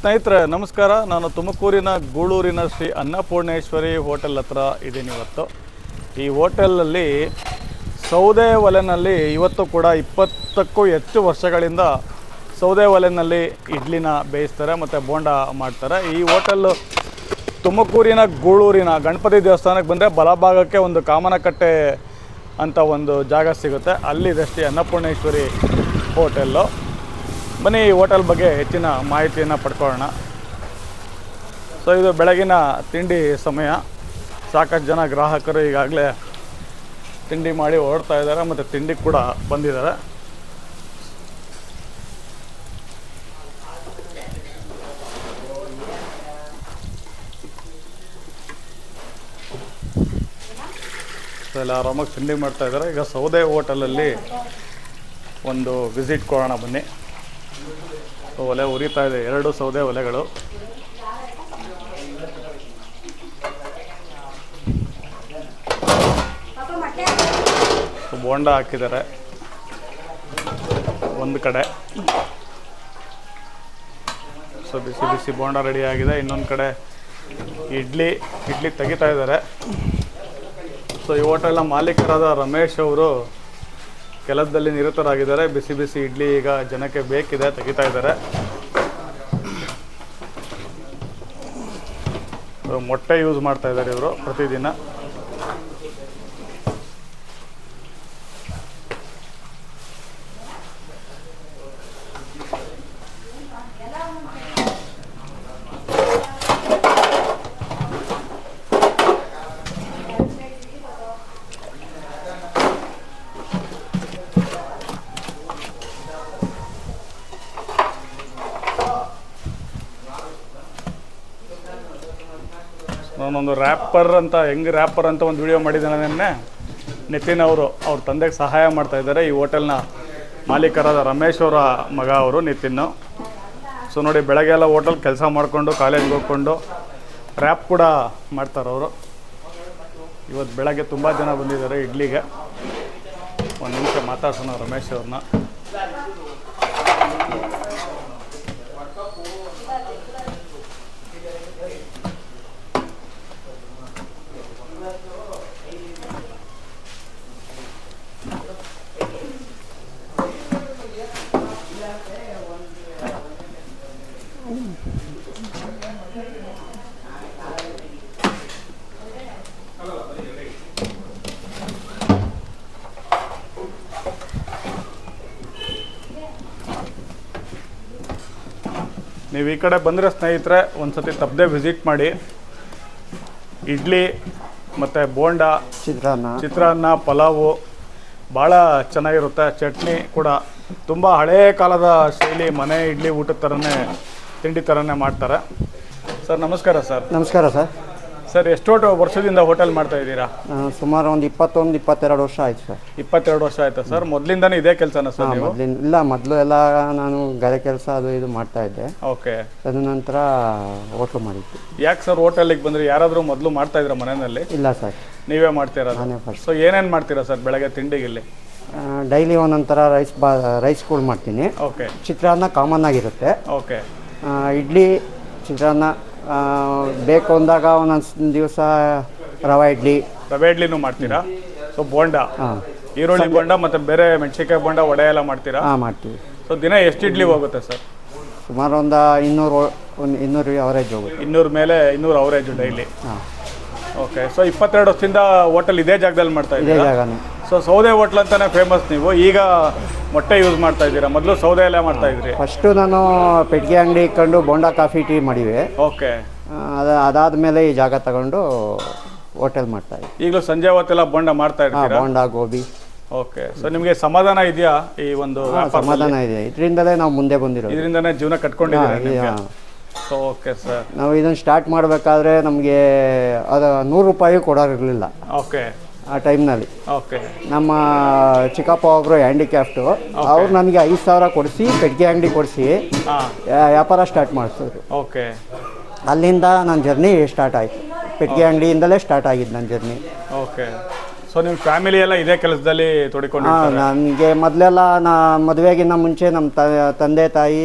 ಸ್ನೇಹಿತರೆ, ನಮಸ್ಕಾರ. ನಾನು ತುಮಕೂರಿನ ಗೂಳೂರಿನ ಶ್ರೀ ಅನ್ನಪೂರ್ಣೇಶ್ವರಿ ಹೋಟೆಲ್ ಹತ್ರ ಇದ್ದೀನಿ ಇವತ್ತು. ಈ ಹೋಟೆಲಲ್ಲಿ ಸೌದೆ ಒಲೆನಲ್ಲಿ ಇವತ್ತು ಕೂಡ ಇಪ್ಪತ್ತಕ್ಕೂ ಹೆಚ್ಚು ವರ್ಷಗಳಿಂದ ಸೌದೆ ಒಲೆನಲ್ಲಿ ಇಡ್ಲಿನ ಬೇಯಿಸ್ತಾರೆ ಮತ್ತು ಬೋಂಡ ಮಾಡ್ತಾರೆ. ಈ ಹೋಟೆಲ್ಲು ತುಮಕೂರಿನ ಗೂಳೂರಿನ ಗಣಪತಿ ದೇವಸ್ಥಾನಕ್ಕೆ ಬಂದರೆ ಬಲಭಾಗಕ್ಕೆ ಒಂದು ಕಾಮನಕಟ್ಟೆ ಅಂತ ಒಂದು ಜಾಗ ಸಿಗುತ್ತೆ. ಅಲ್ಲಿದೆ ಶ್ರೀ ಅನ್ನಪೂರ್ಣೇಶ್ವರಿ ಹೋಟೆಲ್ಲು. ಬನ್ನಿ ಈ ಹೋಟೆಲ್ ಬಗ್ಗೆ ಹೆಚ್ಚಿನ ಮಾಹಿತಿಯನ್ನು ಪಡ್ಕೊಳ್ಳೋಣ. ಸೊ ಇದು ಬೆಳಗಿನ ತಿಂಡಿ ಸಮಯ. ಸಾಕಷ್ಟು ಜನ ಗ್ರಾಹಕರು ಈಗಾಗಲೇ ತಿಂಡಿ ಮಾಡಿ ಓಡ್ತಾ ಇದ್ದಾರೆ ಮತ್ತು ತಿಂಡಿ ಕೂಡ ಬಂದಿದ್ದಾರೆ. ಸೊ ಎಲ್ಲ ಆರಾಮಾಗಿ ತಿಂಡಿ ಮಾಡ್ತಾ ಇದ್ದಾರೆ. ಈಗ ಸೌದೆ ಹೋಟೆಲಲ್ಲಿ ಒಂದು ವಿಸಿಟ್ ಕೊಡೋಣ ಬನ್ನಿ. ಒಲೆ ಉರಿತಾ ಇದೆ, ಎರಡು ಸೌದೆ ಒಲೆಗಳು. ಬೋಂಡ ಹಾಕಿದ್ದಾರೆ. ಒಂದು ಕಡೆ. ಸೊ, ಬಿಸಿ ಬಿಸಿ ಬೋಂಡ ರೆಡಿ ಆಗಿದೆ. ಇನ್ನೊಂದು ಕಡೆ ಇಡ್ಲಿ ಇಡ್ಲಿ ತೆಗಿತಾ ಇದ್ದಾರೆ. ಸೊ, ಈ ಹೋಟೆಲ್ನ ಮಾಲೀಕರಾದ ರಮೇಶ್ ಅವರು ಕೆಲಸದಲ್ಲಿ ನಿರತರಾಗಿದ್ದಾರೆ. ಬಿಸಿ ಬಿಸಿ ಇಡ್ಲಿ ಈಗ ಜನಕ್ಕೆ ಬೇಕಿದೆ, ತೆಗಿತಾ ಇದ್ದಾರೆ. ಮೊಟ್ಟೆ ಯೂಸ್ ಮಾಡ್ತಾ ಇದ್ದಾರೆ ಇವರು ಪ್ರತಿದಿನ. ನಾನೊಂದು ರ್ಯಾಪರ್ ಅಂತ, ಹೆಂಗ್ ರ್ಯಾಪರ್ ಅಂತ ಒಂದು ವಿಡಿಯೋ ಮಾಡಿದ್ದೆ ನಿನ್ನೆ. ನಿತಿನ್ ಅವರು, ಅವ್ರ ತಂದೆಗೆ ಸಹಾಯ ಮಾಡ್ತಾ ಇದ್ದಾರೆ ಈ ಹೋಟೆಲ್ನ ಮಾಲೀಕರಾದ ರಮೇಶ್ ಅವರ ಮಗ ಅವರು ನಿತಿನ್ ಸೊ ನೋಡಿ, ಬೆಳಗ್ಗೆ ಎಲ್ಲ ಹೋಟೆಲ್ ಕೆಲಸ ಮಾಡಿಕೊಂಡು, ಕಾಲೇಜ್ಗೆ ಹೋಗ್ಕೊಂಡು ರ್ಯಾಪ್ ಕೂಡ ಮಾಡ್ತಾರೆ ಅವರು. ಇವತ್ತು ಬೆಳಗ್ಗೆ ತುಂಬ ಜನ ಬಂದಿದ್ದಾರೆ ಇಡ್ಲಿಗೆ. ಒಂದು ನಿಮಿಷ ಮಾತಾಡ್ಸೋಣ ರಮೇಶ್ ಅವ್ರನ್ನ ನೀವು ಈ ಕಡೆ ಬಂದರೆ ಸ್ನೇಹಿತರೆ ಒಂದು ಸತಿ ತಪ್ಪದೆ ವಿಸಿಟ್ ಮಾಡಿ. ಇಡ್ಲಿ ಮತ್ತು ಬೋಂಡ ಚಿತ್ರಾನ್ನ. ಚಿತ್ರಾನ್ನ ಪಲಾವು ಭಾಳ ಚೆನ್ನಾಗಿರುತ್ತೆ. ಚಟ್ನಿ ಕೂಡ ತುಂಬ ಹಳೇ ಕಾಲದ ಶೈಲಿ ಮನೆ ಇಡ್ಲಿ ಊಟದ ಥರನೇ ತಿಂಡಿ ಥರನೇ ಮಾಡ್ತಾರೆ. ಸರ್ ನಮಸ್ಕಾರ ಸರ್. ನಮಸ್ಕಾರ ಸರ್. ಸರ್ ಎಷ್ಟೋ ವರ್ಷದಿಂದ ಹೋಟೆಲ್ ಮಾಡ್ತಾ ಇದ್ದೀರಾ? ಸುಮಾರು ಒಂದು ಇಪ್ಪತ್ತೊಂದು ಇಪ್ಪತ್ತೆರಡು ವರ್ಷ ಆಯ್ತು ಸರ್. ಇಪ್ಪತ್ತೆರಡು ವರ್ಷ ಆಯ್ತಾ ಸರ್? ಮೊದಲಿಂದನೇ ಇದೇ ಕೆಲಸನ ಸರ್ ಹಾಂ ನೀವು? ಮೊದಲಿನ ಇಲ್ಲ ಮೊದಲು ಎಲ್ಲ ನಾನು ಗರೆ ಕೆಲಸ ಅದು ಇದು ಮಾಡ್ತಾ ಇದ್ದೆ. ಓಕೆ. ತದನಂತರ ಹೋಟ್ಲು ಮಾಡಿದ್ದು. ಯಾಕೆ ಸರ್ ಹೋಟೆಲಿಗೆ ಬಂದ್ರೆ? ಯಾರಾದರೂ ಮೊದಲು ಮಾಡ್ತಾ ಇದ್ರ ಮನೆಯಲ್ಲಿ? ಇಲ್ಲ ಸರ್. ನೀವೇ ಮಾಡ್ತೀರಾ ನಾನೇ ಸೊ ಏನೇನು ಮಾಡ್ತೀರಾ ಸರ್ ಬೆಳಗ್ಗೆ ತಿಂಡಿಗಿಲ್ಲಿ ಡೈಲಿ ಒಂದೊಂಥರ ರೈಸ್ ಬಾ ರೈಸ್ಗಳು ಮಾಡ್ತೀನಿ. ಓಕೆ. ಚಿತ್ರಾನ್ನ ಕಾಮನ್ ಆಗಿರುತ್ತೆ. ಓಕೆ. ಆ, ಇಡ್ಲಿ ಚಿತ್ರಾನ್ನ ಬೇಕು ಅಂದಾಗ ಒಂದೊಂದು ದಿವಸ ರವೆ ಇಡ್ಲಿ. ರವೆ ಇಡ್ಲಿನೂ ಮಾಡ್ತೀರಾ? ಸೊ ಬೋಂಡ ಹಾಂ. ಈರುಳ್ಳಿ ಬೋಂಡ ಮತ್ತು ಬೇರೆ ಮೆಣಸಿನ್ಕಾಯಿ ಬೋಂಡ ವಡೆ ಎಲ್ಲ ಮಾಡ್ತೀರಾ? ಹಾಂ ಮಾಡ್ತೀವಿ. ಸೊ ದಿನ ಎಷ್ಟು ಇಡ್ಲಿ ಹೋಗುತ್ತೆ ಸರ್? ಸುಮಾರು ಒಂದು ಇನ್ನೂರು ಒಂದು ಇನ್ನೂರು ಅವರೇಜ್ ಹೋಗುತ್ತೆ. ಇನ್ನೂರ ಮೇಲೆ ಇನ್ನೂರು ಅವರೇಜು ಡೈಲಿ. ಹಾಂ. ಓಕೆ ಸೊ ಇಪ್ಪತ್ತೆರಡು ವರ್ಷದಿಂದ ಹೋಟೆಲ್ ಇದೇ ಜಾಗದಲ್ಲಿ ಮಾಡ್ತಾ ಇದೇ ಇದ್ದೀರಾ? ಜಾಗನೇ. ಸೊ ಸೌದೆ ಹೋಟ್ಲ್ ಅಂತಾನೆ ಫೇಮಸ್ ನೀವು. ಈಗ ಮೊಟ್ಟೆ ಯೂಸ್ ಮಾಡ್ತಾ ಇದ್ದೀರಾ? ಮೊದಲು ಸೌದೆ ಎಲ್ಲ ಮಾಡ್ತಾ ಇದ್ರಿ. ಫಸ್ಟು ನಾನು ಪೆಟ್ಟಿಗೆ ಅಂಗಡಿ ಇಟ್ಕೊಂಡು ಬೋಂಡಾ ಕಾಫಿ ಟೀ ಮಾಡಿವೆ. ಓಕೆ ಅದು ಅದಾದಮೇಲೆ ಈ ಜಾಗ ತಗೊಂಡು ಹೋಟೆಲ್ ಮಾಡ್ತಾ ಇದ್ದೀವಿ ಈಗಲೂ ಸಂಜೆ ಹೊತ್ತೆಲ್ಲ ಬೋಂಡ ಮಾಡ್ತಾ ಹಾಂ ಇರ್ತೀರಾ? ಬೋಂಡಾ ಗೋಬಿ. ಓಕೆ ಸೊ ನಿಮಗೆ ಸಮಾಧಾನ ಇದೆಯಾ ಈ ಒಂದು ಹಾಂ ಸಮಾಧಾನ ಇದೆ. ಇದರಿಂದಲೇ ನಾವು ಮುಂದೆ ಬಂದಿರೋದು. ಇದರಿಂದನೇ ಜೀವನ ಕಟ್ಕೊಂಡಿದ್ದೀರಾ ಹಾಂ. ಸೊ ಓಕೆ ಸರ್ ನಾವು ಇದನ್ನು ಸ್ಟಾರ್ಟ್ ಮಾಡಬೇಕಾದ್ರೆ ನಮಗೆ ಅದು ನೂರು ರೂಪಾಯಿ ಕೊಡೋರಿರಲಿಲ್ಲ. ಓಕೆ ಆ ಟೈಮ್ನಲ್ಲಿ. ಓಕೆ. ನಮ್ಮ ಚಿಕ್ಕಪ್ಪ ಒಬ್ಬರು ಹ್ಯಾಂಡಿಕ್ಯಾಫ್ಟು ಅವ್ರು ನನಗೆ ಐದು ಸಾವಿರ ಕೊಡಿಸಿ ಪೆಟ್ಟಿಗೆ ಅಂಗಡಿ ಕೊಡಿಸಿ ವ್ಯಾಪಾರ ಸ್ಟಾರ್ಟ್ ಮಾಡಿಸಿದ್ರು. ಓಕೆ. ಅಲ್ಲಿಂದ ನನ್ನ ಜರ್ನಿ ಸ್ಟಾರ್ಟ್ ಆಯಿತು. ಪೆಟ್ಟಿಗೆ ಅಂಗಡಿಯಿಂದಲೇ ಸ್ಟಾರ್ಟ್ ಆಗಿದ್ದು ನನ್ನ ಜರ್ನಿ. ಓಕೆ. ಸೊ ನಿಮ್ಮ ಫ್ಯಾಮಿಲಿ ಎಲ್ಲ ಇದೇ ಕೆಲಸದಲ್ಲಿ ತೊಡಿಕೊಂಡು ನನಗೆ ಮೊದಲೆಲ್ಲ ನಾ ಮದುವೆಗಿಂತ ಮುಂಚೆ ನಮ್ಮ ತ ತಂದೆ ತಾಯಿ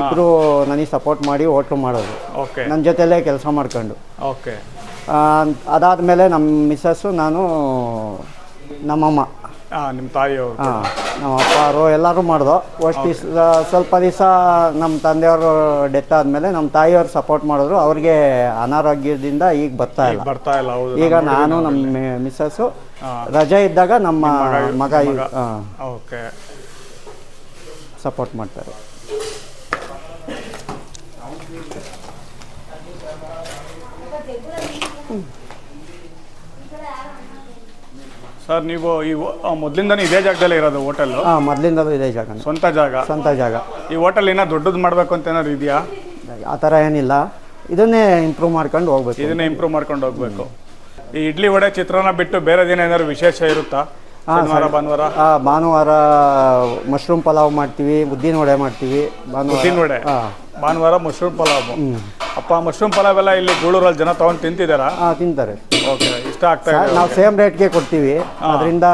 ಇಬ್ಬರು ನನಗೆ ಸಪೋರ್ಟ್ ಮಾಡಿ ಹೋಟ್ಲು ಮಾಡೋದು. ಓಕೆ. ನನ್ನ ಜೊತೆಲೇ ಕೆಲಸ ಮಾಡ್ಕೊಂಡು. ಓಕೆ. ಅದಾದಮೇಲೆ ನಮ್ಮ ಮಿಸ್ಸಸ್ಸು ನಾನು ನಮ್ಮಮ್ಮ. ನಿಮ್ಮ ತಾಯಿಯವರು. ಹಾಂ ನಮ್ಮ ಅಪ್ಪ ಅವರು ಎಲ್ಲರೂ ಮಾಡ್ದು. ಅಷ್ಟು ದಿವಸ ಸ್ವಲ್ಪ ದಿವಸ ನಮ್ಮ ತಂದೆಯವರು ಡೆತ್ ಆದಮೇಲೆ ನಮ್ಮ ತಾಯಿಯವರು ಸಪೋರ್ಟ್ ಮಾಡಿದ್ರು. ಅವ್ರಿಗೆ ಅನಾರೋಗ್ಯದಿಂದ ಈಗ ಬರ್ತಾ ಇಲ್ಲ. ಬರ್ತಾ ಇಲ್ಲ ಹೌದು. ಈಗ ನಾನು ನಮ್ಮ ಮಿಸ್ಸಸ್ಸು. ರಜೆ ಇದ್ದಾಗ ನಮ್ಮ ಮಗ ಓಕೆ ಸಪೋರ್ಟ್ ಮಾಡ್ತಾರೆ. ಸರ್ ನೀವು ಈ ಮೊದಲಿಂದನೇ ಇದೇ ಜಾಗದಲ್ಲೇ ಇರೋದು ಹೋಟೆಲ್ ಹಾಂ ಮೊದಲಿಂದಲೂ ಇದೆ ಜಾಗ ಸ್ವಂತ ಜಾಗ? ಸ್ವಂತ ಜಾಗ. ಈ ಹೋಟೆಲ್ ಏನೋ ದೊಡ್ಡದು ಮಾಡಬೇಕು ಅಂತ ಏನಾದ್ರು ಇದೆಯಾ? ಆ ಥರ ಏನಿಲ್ಲ. ಇದನ್ನೇ ಇಂಪ್ರೂವ್ ಮಾಡ್ಕೊಂಡು ಹೋಗ್ಬೇಕು. ಇದನ್ನೇ ಇಂಪ್ರೂವ್ ಮಾಡ್ಕೊಂಡು ಹೋಗ್ಬೇಕು. ಈ ಇಡ್ಲಿ ವಡೆ ಚಿತ್ರಾನ್ನ ಬಿಟ್ಟು ಬೇರೆ ದಿನ ಏನಾದ್ರು ವಿಶೇಷ ಇರುತ್ತಾ? ಭಾನುವಾರ ಭಾನುವಾರ? ಆ, ಭಾನುವಾರ ಮಶ್ರೂಮ್ ಪಲಾವ್ ಮಾಡ್ತೀವಿ ಉದ್ದಿನ ವಡೆ ಮಾಡ್ತೀವಿ ಭಾನುವಾರ. ವಡೆ? ಹಾಂ ಭಾನುವಾರ ಮಶ್ರೂಮ್ ಪಲಾವ್. ಅಪ್ಪ ಮಶ್ರೂಮ್ ಪಲಾವ್ ಎಲ್ಲ ಇಲ್ಲಿ ಗೂಳೂರಲ್ಲಿ ಜನ ತಗೊಂಡು ತಿಂತಿದ್ದಾರಾ ಹಾಂ ತಿಂತಾರೆ. ಓಕೆ ಇಷ್ಟ ಆಗ್ತಾ ಇದೆ ನಾವು ಸೇಮ್ ರೇಟ್ಗೆ ಕೊಡ್ತೀವಿ. ಅದರಿಂದ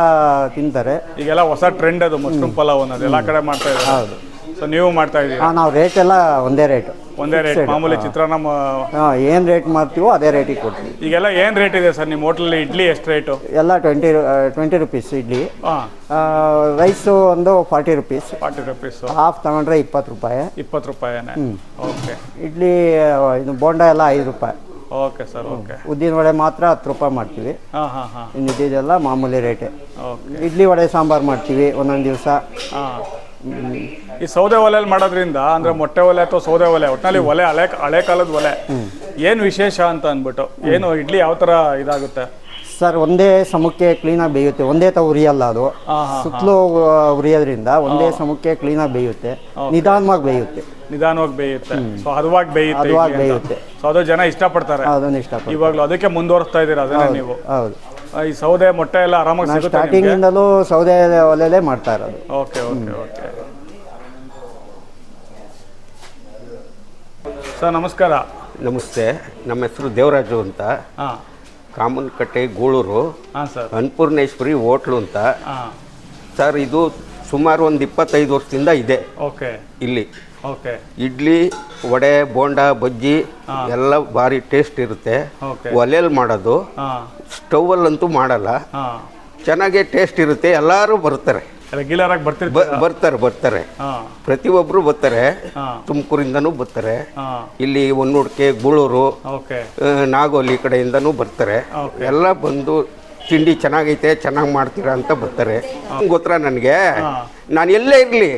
ತಿಂತಾರೆ. ಈಗೆಲ್ಲ ಹೊಸ ಟ್ರೆಂಡ್ ಅದು ಮಶ್ರೂಮ್ ಪಲಾವ್ ಅನ್ನೋದು ಎಲ್ಲ ಕಡೆ ಮಾಡ್ತಾ ಇದ್ದಾರೆ. ಹೌದು. ಸೊ ನೀವು ಮಾಡ್ತಾ ಇದ್ದೀರಾ? ನಾವು ರೇಟ್ ಎಲ್ಲ ಒಂದೇ ರೇಟು. ಒಂದೇ ರೇಟ್ ಮಾಮೂಲಿ ಚಿತ್ರಾನ್ನ ಮ- ಹಾಂ ಏನು ರೇಟ್ ಮಾಡ್ತೀವೋ ಅದೇ ರೇಟಿಗೆ ಕೊಡ್ತೀವಿ. ಈಗೆಲ್ಲ ಏನು ರೇಟ್ ಇದೆ ಸರ್ ನಿಮ್ಮ ಹೋಟ್ಲಲ್ಲಿ ಇಡ್ಲಿ ಎಷ್ಟು ರೇಟು ಎಲ್ಲ ಟ್ವೆಂಟಿ ಟ್ವೆಂಟಿ ರುಪೀಸ್ ಇಡ್ಲಿ. ಹಾಂ. ರೈಸು ಒಂದು forty rupees forty rupees half ತಗೊಂಡ್ರೆ ಇಪ್ಪತ್ತು ರೂಪಾಯಿ. ಇಪ್ಪತ್ತು ರೂಪಾಯಿನೇ ಓಕೆ. ಇಡ್ಲಿ ಆ, ಇದು ಬೋಂಡ ಎಲ್ಲ ಐದು ರೂಪಾಯಿ. Okay sir okay. ಉದ್ದಿನ ವಡೆ ಮಾತ್ರ ಹತ್ತು ರೂಪಾಯಿ ಮಾಡ್ತೀವಿ. ಹಾಂ ಹಾಂ ಹಾಂ. ಇನ್ನು ಇದ್ದಿದ್ದೆಲ್ಲ ಮಾಮೂಲಿ ರೇಟೆ ಓಕೆ. ಇಡ್ಲಿ ವಡೆ ಸಾಂಬಾರು ಮಾಡ್ತೀವಿ ಒಂದೊಂದು ದಿವಸ. ಹಾಂ. ಈ ಸೌದೆ ಒಲೆಯಲ್ಲಿ ಮಾಡೋದ್ರಿಂದ ಅಂದ್ರೆ ಮೊಟ್ಟೆ ಒಲೆ ಅಥವಾ ಸೌದೆ ಒಲೆ ಒಟ್ಟಿನಲ್ಲಿ ಒಲೆ ಹಳೆ ಹಳೆ ಕಾಲದ ಒಲೆ ಏನು ವಿಶೇಷ ಅಂತ ಅಂದ್ಬಿಟ್ಟು ಏನು ಇಡ್ಲಿ ಯಾವ ಥರ ಇದಾಗುತ್ತೆ? ಸರ್ ಒಂದೇ ಸಮಕ್ಕೆ ಕ್ಲೀನಾಗಿ ಬೇಯುತ್ತೆ. ಒಂದೇ ತ ಉರಿಯಲ್ಲ ಅದು. ಸುತ್ತಲೂ ಉರಿಯೋದ್ರಿಂದ ಒಂದೇ ಸಮಕ್ಕೆ ಕ್ಲೀನಾಗಿ ಬೇಯುತ್ತೆ. ನಿಧಾನವಾಗಿ ಬೇಯುತ್ತೆ. ನಿಧಾನವಾಗಿ ಬೇಯುತ್ತೆ. ಸೊ ಹದವಾಗಿ ಬೇಯುತ್ತೆ. ಬೇಯುತ್ತೆ. ಸೊ ಅದು ಜನ ಇಷ್ಟಪಡ್ತಾರೆ. ಅದನ್ನ ಇಷ್ಟಪಡ್ತಾರೆ. ಇವಾಗಲೂ ಅದಕ್ಕೆ ಮುಂದುವರಿಸ್ತಾ ಇದ್ದೀರಾ ಅದನ್ನೇ ನೀವು? ಹೌದು. ಈ ಸೌದೆ ಮೊಟ್ಟೆ ಎಲ್ಲ ಆರಾಮಾಗಿ ನಾನು ಸಿಗುತ್ತೆ ಸ್ಟಾರ್ಟಿಂಗ್ ಸ್ಟಾರ್ಟಿಂಗಿಂದಲೂ ಸೌದೆ ಒಲೆಲೇ ಮಾಡ್ತಾ ಇರೋದು. Okay okay okay. ಸರ್ ನಮಸ್ಕಾರ. ನಮಸ್ತೆ. ನಮ್ಮ ಹೆಸರು ದೇವರಾಜು ಅಂತ. ಹಾಂ. ಕಾಮನ್ಕಟ್ಟೆ ಗೂಳೂರು. ಹಾಂ ಸರ್. ಅನ್ನಪೂರ್ಣೇಶ್ವರಿ ಹೋಟ್ಲು ಅಂತ. ಹಾಂ. ಸರ್ ಇದು ಸುಮಾರು ಒಂದು ಇಪ್ಪತ್ತೈದು ವರ್ಷದಿಂದ ಇದೆ. ಓಕೆ. ಇಲ್ಲಿ. ಇಡ್ಲಿ ವಡೆ ಬೋಂಡ ಬಜ್ಜಿ ಎಲ್ಲ ಭಾರಿ ಟೇಸ್ಟ್ ಇರುತ್ತೆ. ಒಲೆಯಲ್ಲಿ ಮಾಡೋದು. ಸ್ಟೌವಲ್ಲಂತೂ ಮಾಡಲ್ಲ. ಚೆನ್ನಾಗೆ ಟೇಸ್ಟ್ ಇರುತ್ತೆ. ಎಲ್ಲರೂ ಬರ್ತಾರೆ. ರೆಗ್ಯುಲರ್ ಆಗಿ ಬರ್ತಾರೆ ಬರ್ತಾರೆ. ಪ್ರತಿ ಪ್ರತಿಯೊಬ್ಬರು ಬರ್ತಾರೆ. ತುಮಕೂರಿಂದನೂ ಬರ್ತಾರೆ. ಇಲ್ಲಿ ಹೊನ್ನೂಡ್ಕೆ ಗೂಳೂರು ನಾಗೋಲಿ ಕಡೆಯಿಂದನೂ ಬರ್ತಾರೆ. ಎಲ್ಲ ಬಂದು ತಿಂಡಿ ಚೆನ್ನಾಗೈತೆ ಚೆನ್ನಾಗಿ ಮಾಡ್ತೀರಾ ಅಂತ ಬರ್ತಾರೆ. ಗೊತ್ತಾ ನನಗೆ? ನಾನು ಎಲ್ಲೇ ಇರಲಿ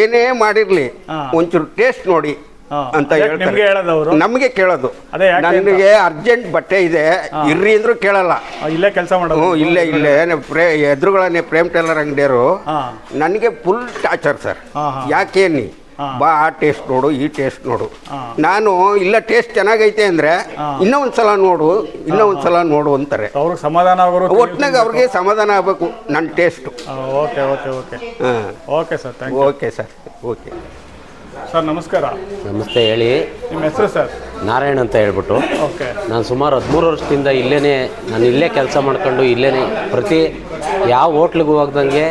ಏನೇ ಮಾಡಿರಲಿ. ಒಂಚೂರು ಟೇಸ್ಟ್ ನೋಡಿ ಅಂತ ಹೇಳ್ತಾರೆ. ನಿಮ್ಗೆ ಕೇಳೋದು? ನನಗೆ ಅರ್ಜೆಂಟ್ ಬಟ್ಟೆ ಇದೆ ಇರ್ರಿ ಅಂದ್ರೂ ಕೇಳಲ್ಲ. ಇಲ್ಲೇ ಕೆಲಸ ಮಾಡೋದು. ಇಲ್ಲೇ ಇಲ್ಲೇ ಪ್ರೇ ಎದುರುಗಳನ್ನೇ ಪ್ರೇಮ್ ಟೇಲರ್ ಅಂಗಡಿಯವರು ನನಗೆ ಫುಲ್ ಟಾರ್ಚರ್ ಸರ್. ಯಾಕೆ ನೀ. ಬಾ ಆ ಟೇಸ್ಟ್ ನೋಡು ಈ ಟೇಸ್ಟ್ ನೋಡು. ನಾನು ಇಲ್ಲ ಟೇಸ್ಟ್ ಚೆನ್ನಾಗೈತೆ ಅಂದ್ರೆ ಇನ್ನೂ ಒಂದ್ಸಲ ನೋಡು ಇನ್ನೂ ಒಂದ್ಸಲ ನೋಡು ಅಂತಾರೆ. ಅವ್ರಿಗೆ ಸಮಾಧಾನ ಆಗೋರು ಒಟ್ನಾಗ ಅವ್ರಿಗೆ ಸಮಾಧಾನ ಆಗಬೇಕು ನನ್ನ ಟೇಸ್ಟು ಓಕೆ ಓಕೆ ಓಕೆ. ಹಾಂ. Okay sir thank you okay sir okay. Sir ನಮಸ್ಕಾರ. ನಮಸ್ತೆ ಹೇಳಿ. ನಿಮ್ಮ ಹೆಸರು ಸರ್? ನಾರಾಯಣ್ ಅಂತ ಹೇಳ್ಬಿಟ್ಟು. ಓಕೆ. ನಾನು ಸುಮಾರು ಹದಿಮೂರು ವರ್ಷದಿಂದ ಇಲ್ಲೇ ನಾನು ಇಲ್ಲೇ ಕೆಲಸ ಮಾಡ್ಕೊಂಡು ಇಲ್ಲೇ ಪ್ರತಿ ಯಾವ ಹೋಟ್ಲಿಗೂ ಹೋಗ್ದಂಗೆ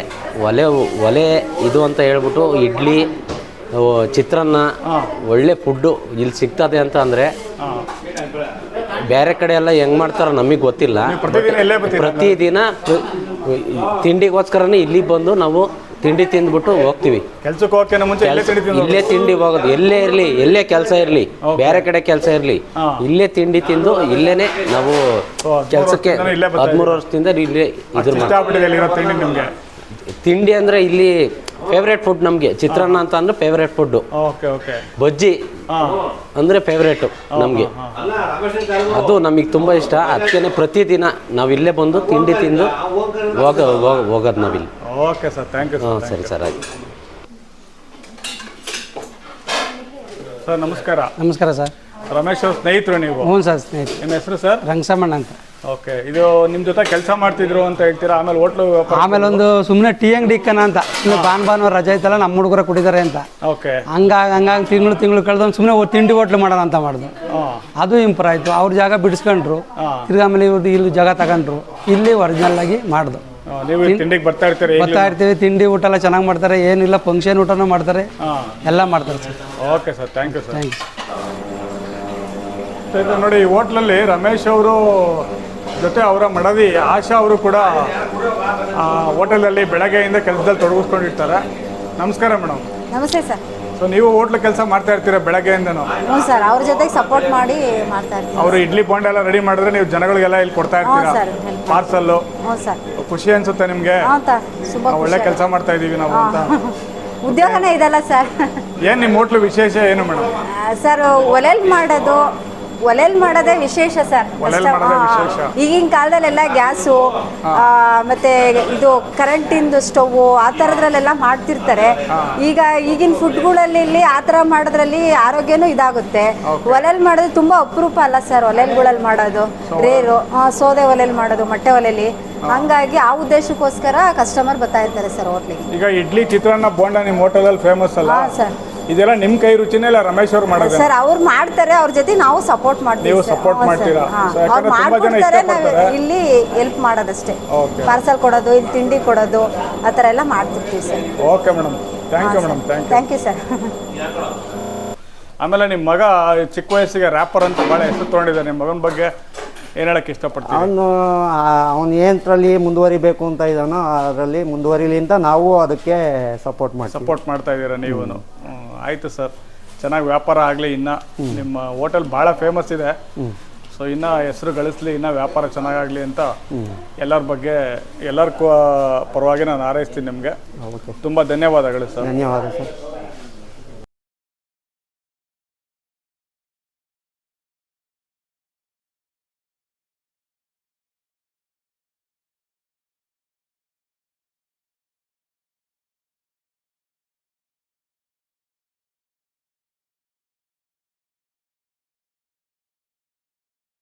ಒಲೆ ಒಲೆ ಇದು ಅಂತ ಹೇಳ್ಬಿಟ್ಟು ಇಡ್ಲಿ ಚಿತ್ರಾನ್ನ ಒಳ್ಳೆ ಫುಡ್ಡು ಇಲ್ಲಿ ಸಿಗ್ತದೆ ಅಂತ ಅಂದರೆ ಬೇರೆ ಕಡೆ ಎಲ್ಲ ಹೆಂಗೆ ಮಾಡ್ತಾರೋ ನಮಗೆ ಗೊತ್ತಿಲ್ಲ. ಪ್ರತಿದಿನ ಇಲ್ಲೇ ಇಲ್ಲಿ ತಿಂಡಿಗೋಸ್ಕರನೇ ಇಲ್ಲಿಗೆ ಬಂದು ನಾವು ತಿಂಡಿ ತಿಂದ್ಬಿಟ್ಟು ಹೋಗ್ತೀವಿ. ಕೆಲ್ಸಕ್ಕೆ ಹೋಗೋಕೆ ಮುಂಚೆ ಇಲ್ಲೇ ತಿಂಡಿ ಇಲ್ಲೇ ಹೋಗೋದು. ಎಲ್ಲೇ ಇರಲಿ ಎಲ್ಲೇ ಕೆಲಸ ಇರಲಿ ಬೇರೆ ಕಡೆ ಕೆಲಸ ಇರಲಿ ಇಲ್ಲೇ ತಿಂಡಿ ತಿಂದು ಇಲ್ಲೇನೆ ನಾವು ಕೆಲಸಕ್ಕೆ ಇಲ್ಲೇ ಹದಿಮೂರು ವರ್ಷದಿಂದ ಇಲ್ಲಿ ಇದ್ರ ತಿಂಡಿ ಅಂದರೆ ಇಲ್ಲಿ ಫೇವ್ರೇಟ್ ಫುಡ್ ನಮಗೆ. ಚಿತ್ರಾನ್ನ ಅಂತ ಅಂದ್ರೆ favourite food okay okay bajji ಅಂದರೆ ಫೇವ್ರೇಟು ನಮಗೆ. ಅದು ನಮಗೆ ತುಂಬಾ ಇಷ್ಟ. ಅದಕ್ಕೆ ಪ್ರತಿದಿನ ನಾವು ಇಲ್ಲೇ ಬಂದು ತಿಂಡಿ ತಿಂದು ಹೋಗ ಹೋಗ- ಹೋಗೋದು ನಾವಿಲ್ಲಿ ಓಕೆ ಸರ್ ಥ್ಯಾಂಕ್ ಯು ಹಾಂ ಸರ್ ಸರಿ ಸರ್ ಆಯ್ತು. ಸರ್ ನಮಸ್ಕಾರ. ನಮಸ್ಕಾರ ಸರ್ ರಮೇಶ್ ಅವ್ರ ಸ್ನೇಹಿತರು ನೀವು? ಹ್ಞೂ ಸರ್ ಸ್ನೇಹಿತರು. ನಿಮ್ಮ ಹೆಸರು ಸರ್ ರಂಗಸಮಣ್ಣ ಅಂತ. ಓಕೆ ಇದು ನಿಮ್ಮ ಜೊತೆ ಕೆಲಸ ಮಾಡ್ತಿದ್ರು ಅಂತ ಹೇಳ್ತೀರಾ? ಆಮೇಲೆ ಹೋಟ್ಲು ಆಮೇಲೆ ಒಂದು ಸುಮ್ಮನೆ ಟೀ ಅಂಗಡಿ ಇಕ್ಕನ ಅಂತ. ಇನ್ನು ಭಾನ್ ಭಾನುವಾರ ರಜೆ ಐತಲ್ಲ ನಮ್ಮ ಹುಡುಗರ ಕುಡಿದಾರೆ ಅಂತ. ಓಕೆ ಹಂಗಾಗಿ ಹಂಗಾಗಿ ತಿಂಗಳು ತಿಂಗಳು ಕಳೆದು ಸುಮ್ಮನೆ ತಿಂಡಿ ಹೋಟ್ಲು ಮಾಡೋಣ ಅಂತ ಮಾಡಿದ್ರು ಅದು ಇಂಪ್ರೂವ್ ಆಯಿತು. ಅವ್ರ ಜಾಗ ಬಿಡಿಸ್ಕೊಂಡ್ರು. ತಿರ್ಗಿ ಆಮೇಲೆ ಇವ್ರದ್ದು ಇಲ್ಲಿ ಜಾಗ ತಗೊಂಡ್ರು. ಇಲ್ಲಿ ಒರಿಜಿನಲ್ ಆಗಿ ಮಾಡ್ದು. ನೀವು ತಿಂಡಿಗೆ ಬರ್ತಾ ಇರ್ತೀರಿ? ಬರ್ತಾ ಇರ್ತೀವಿ. ತಿಂಡಿ ಊಟ ಎಲ್ಲ ಚೆನ್ನಾಗಿ ಮಾಡ್ತಾರೆ. ಏನಿಲ್ಲ ಫಂಕ್ಷನ್ ಊಟನೂ ಮಾಡ್ತಾರೆ. ಎಲ್ಲ ಮಾಡ್ತಾರೆ sir. Okay sir thank you sir thank you ಇದು ನೋಡಿ ಈ ಹೋಟ್ಲಲ್ಲಿ ರಮೇಶ್ ಅವರು ಜೊತೆ ಅವರ ಮಡದಿ ಆಶಾ ಅವರು ಕೂಡ ಹೋಟೆಲಲ್ಲಿ ಬೆಳಗ್ಗೆಯಿಂದ ಕೆಲಸದಲ್ಲಿ ತೊಡಗಿಸ್ಕೊಂಡಿರ್ತಾರೆ. ನಮಸ್ಕಾರ ಮೇಡಮ್. ನಮಸ್ತೆ ಸರ್. ಸೊ ನೀವು ಹೋಟ್ಲ್ ಕೆಲಸ ಮಾಡ್ತಾ ಇರ್ತೀರಾ ಬೆಳಗ್ಗೆಯಿಂದನೂ? ಹ್ಞೂ ಸರ್ ಅವ್ರ ಜೊತೆಗೆ ಸಪೋರ್ಟ್ ಮಾಡಿ ಮಾಡ್ತಾ ಅವರು ಇಡ್ಲಿ ಬಾಂಡ್ ಎಲ್ಲ ರೆಡಿ ಮಾಡಿದ್ರೆ ನೀವು ಜನಗಳಿಗೆಲ್ಲ ಇಲ್ಲಿ ಕೊಡ್ತಾ ಇರ್ತೀರಾ? Sir help parcel? ಹ್ಞೂ ಸರ್. ಖುಷಿ ಅನ್ಸುತ್ತೆ ನಿಮಗೆ? ಹ್ಞೂ ತ ತುಂಬ ಒಳ್ಳೆ ಕೆಲಸ ಮಾಡ್ತಾ ಇದೀವಿ ನಾವು ಅಂತ. ಉದ್ಯೋಗನೇ ಇದೆಲ್ಲ ಸರ್. ಏನು ನಿಮ್ಮ ಹೋಟ್ಲು ವಿಶೇಷ ಏನು ಮೇಡಮ್? ಸರ್ ಒಲೆಲ್ ಮಾಡೋದು ಒಲೆಲ್ ಮಾಡೋದೇ ವಿಶೇಷ ಸರ್. ಒಲೆಲ್ ಮಾಡೋದೇ ವಿಶೇಷ. ಈಗಿನ ಕಾಲದಲ್ಲೆಲ್ಲ ಗ್ಯಾಸು ಮತ್ತೆ ಇದು ಕರೆಂಟಿಂದು ಸ್ಟವ್ ಆ ಥರದ್ರಲ್ಲೆಲ್ಲ ಮಾಡ್ತಿರ್ತಾರೆ. ಈಗ ಈಗಿನ ಫುಡ್ಗಳಲ್ಲಿ ಇಲ್ಲಿ ಆ ಥರ ಮಾಡೋದ್ರಲ್ಲಿ ಆರೋಗ್ಯನೂ ಇದಾಗುತ್ತೆ. ಒಲೆಲ್ ಮಾಡೋದು ತುಂಬ ಅಪರೂಪ ಅಲ್ಲ ಸರ್ ಒಲೆಲ್ಗಳಲ್ಲಿ ಮಾಡೋದು. ರೇರು ಸೋದೆ ಒಲೆಲ್ ಮಾಡೋದು ಮೊಟ್ಟೆ ಒಲೆಯಲ್ಲಿ ಹಂಗಾಗಿ ಆ ಉದ್ದೇಶಕ್ಕೋಸ್ಕರ ಕಸ್ಟಮರ್ ಬರ್ತಾ ಇರ್ತಾರೆ ಸರ್ ಹೋಟ್ಲಿಗೆ. ಈಗ ಇಡ್ಲಿ ಚಿತ್ರಾನ್ನ ಬೋಂಡ ನಿಮ್ಮ ಹೋಟೆಲಲ್ಲಿ ಫೇಮಸ್ ಅಲ್ಲ? ಹಾಂ ಸರ್. ಇದೆಲ್ಲ ನಿಮ್ಮ ಕೈ ರುಚಿನೇ ಇಲ್ಲ ರಮೇಶ್ ಅವ್ರು ಮಾಡೋದು ಸರ್ ಅವ್ರು ಮಾಡ್ತಾರೆ ಅವ್ರ ಜೊತೆ ನಾವು ಸಪೋರ್ಟ್ ಮಾಡ್ತೀವಿ ನೀವು ಸಪೋರ್ಟ್ support. ಮಾಡ್ತೀರಾ? ಹಾ. So, ಯಾಕಂದ್ರೆ ಅವ್ರು ತುಂಬಾ ಜನ ಮಾಡ್ಕೊಡ್ತಾರೆ ನಾವು ಇಷ್ಟಪಡ್ತಾರೆ. ಇಲ್ಲಿ ಹೆಲ್ಪ್ ಮಾಡೋದಷ್ಟೇ. ಓಕೆ ಪಾರ್ಸಲ್ ಕೊಡೋದು ಇಲ್ಲಿ ತಿಂಡಿ ಕೊಡೋದು ಆ ಥರ ಎಲ್ಲ ಮಾಡ್ತಿರ್ತೀವಿ sir. Okay madam thank you madam thank you thank you sir ಆಮೇಲೆ ನಿಮ್ಮ ಮಗ ಚಿಕ್ಕ ವಯಸ್ಸಿಗೆ ರ್ಯಾಪರ್ ಅಂತ ಭಾಳ ಹೆಸರು ತೊಗೊಂಡಿದ್ದೆ ನಿಮ್ಮ ಮಗನ ಬಗ್ಗೆ ಏನು ಹೇಳಕ್ಕೆ ಇಷ್ಟಪಡ್ತೀನಿ ಅವನು ಅವನು ಏನರಲ್ಲಿ ಮುಂದುವರಿಬೇಕು ಅಂತ ಇದ್ದಾನೋ ಅದರಲ್ಲಿ ಮುಂದುವರಿಲಿ ಅಂತ ನಾವು ಅದಕ್ಕೆ ಸಪೋರ್ಟ್ ಮಾಡ್ತೀವಿ. ಸಪೋರ್ಟ್ ಮಾಡ್ತಾ ಇದ್ದೀರಾ ನೀವು ಆಯಿತು ಸರ್. ಚೆನ್ನಾಗಿ ವ್ಯಾಪಾರ ಆಗಲಿ ಇನ್ನು ನಿಮ್ಮ ಹೋಟೆಲ್ ಭಾಳ ಫೇಮಸ್ ಇದೆ. ಸೊ ಇನ್ನು ಹೆಸರು ಗಳಿಸ್ಲಿ ಇನ್ನು ವ್ಯಾಪಾರ ಚೆನ್ನಾಗಾಗಲಿ ಅಂತ ಎಲ್ಲರ ಬಗ್ಗೆ ಎಲ್ಲರ ಪರವಾಗಿ ನಾನು ಹಾರೈಸ್ತೀನಿ ನಿಮಗೆ. ತುಂಬ ಧನ್ಯವಾದಗಳು ಸರ್. ಧನ್ಯವಾದ ಸರ್.